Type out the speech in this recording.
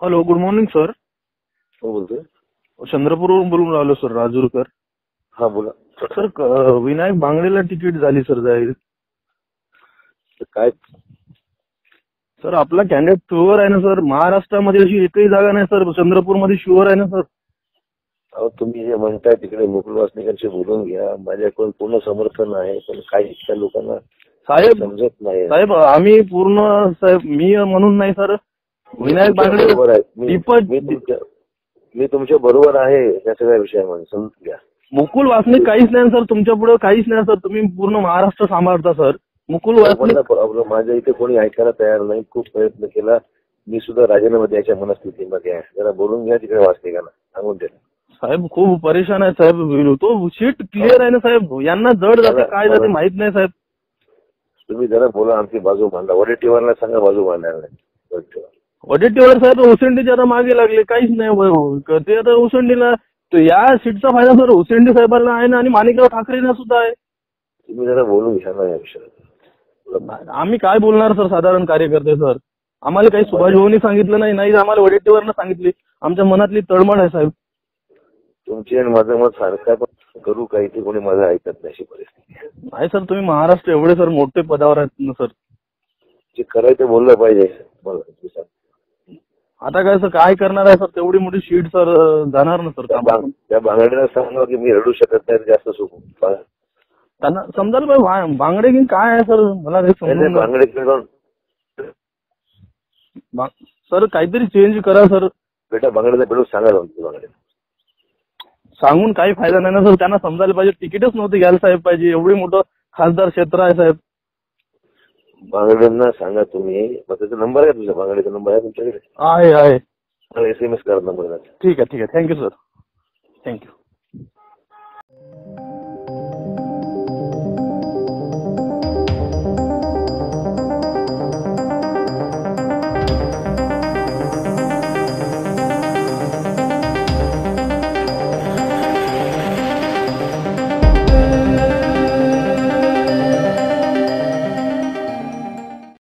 Hello good morning sir हो बोलतोय. चंद्रपूरवरून बोलून राहिलो सर राजूरकर. हा बोला. सर क- विनायक बांगडेला तिकीट झाली सर जाहीर. तर काय? सर आपला कॅन्डिडेट शुअर आहे ना सर महाराष्ट्रामध्ये अशी एकही जागा नाही सर चंद्रपूरमध्ये शुअर आहे ना सर अहो तुम्ही जे म्हणताय तिकडे मुकुल वासनिकांशी बोलून घ्या. माझ्याकडून पूर्ण समर्थन आहे पण काही इतक्या लोकांना साहेब समजत नाही. साहेब आम्ही पूर्ण साहेब मी म्हणून नाही सर विनायक बांगडे बरोबर आहे. मी तुमच्या बरोबर आहे या सगळ्या विषयामध्ये समजून घ्या. मुकुल वासनिक काहीच नाही सर. तुमच्यापुढे काहीच नाही सर. तुम्ही पूर्ण महाराष्ट्र सांभाळता सर. मुकुल प्रॉब्लेम माझ्या इथे कोणी ऐकायला तयार नाही. खूप प्रयत्न केला. मी सुद्धा राजीनामा द्यायच्या मनस्थितीमध्ये आहे. जरा बोलून घ्या तिकडे वासनिकांना. सांगून द्या. साहेब खूप परेशान आहे साहेब. तो सीट क्लिअर आहे ना साहेब? यांना जड जाते. काय जाते माहीत नाही साहेब. तुम्ही जरा बोला आमची बाजू मांडा. वडेट्टीवारला सांगा बाजू मांडायला नाही. वडेट्टीवार साहेब ओसंडीचे आता मागे लागले काहीच नाही ते आता ओसंडीला तो या सीटचा फायदा सर ओसंडी साहेबांना आहे ना आणि माणिकराव ठाकरेंना सुद्धा आहे. तुम्ही जरा बोलून घ्या ना या विषयात आम्ही काय बोलणार सर साधारण कार्यकर्ते सर? आम्हाला काही सुभाष भाऊनी सांगितलं नाही नाही आम्हाला वडेट्टीवारनं सांगितली. आमच्या मनातली तळमळ आहे साहेब. तुमची आणि माझं मत सारखं पण करू काही ते कोणी माझं ऐकत नाही अशी परिस्थिती. नाही सर तुम्ही महाराष्ट्र एवढे सर मोठे पदावर आहेत ना सर. जे करायचं बोललं पाहिजे. सांगा. आता काय सर काय करणार आहे सर? तेवढी मोठी सीट सर जाणार ना सर त्या बांग- त्या बांगड्याला सांगा की मी रडू शकत नाही जास्त सुख त्यांना समजायला पाहिजे भा- बांगडे की काय आहे सर? मला काही समजून नाही. बांगडे बा- सर काहीतरी चेंज करा सर. बेटा बांगड्याला भेटून सांगा जाऊन तुम्ही बांगडे सांगून काही फायदा नाही ना सर. त्यांना समजायला पाहिजे. तिकीटच नव्हते घ्यायला साहेब पाहिजे. एवढी मोठं खासदार क्षेत्र आहे साहेब. बांगड्यांना सांगा तुम्ही. मग त्याचा नंबर आहे तुझा बांगड्याचा नंबर आहे तुमच्याकडे? आहे आहे. एस एम एस करा नंबर ठीक आहे ठीक आहे. Thank you sir thank you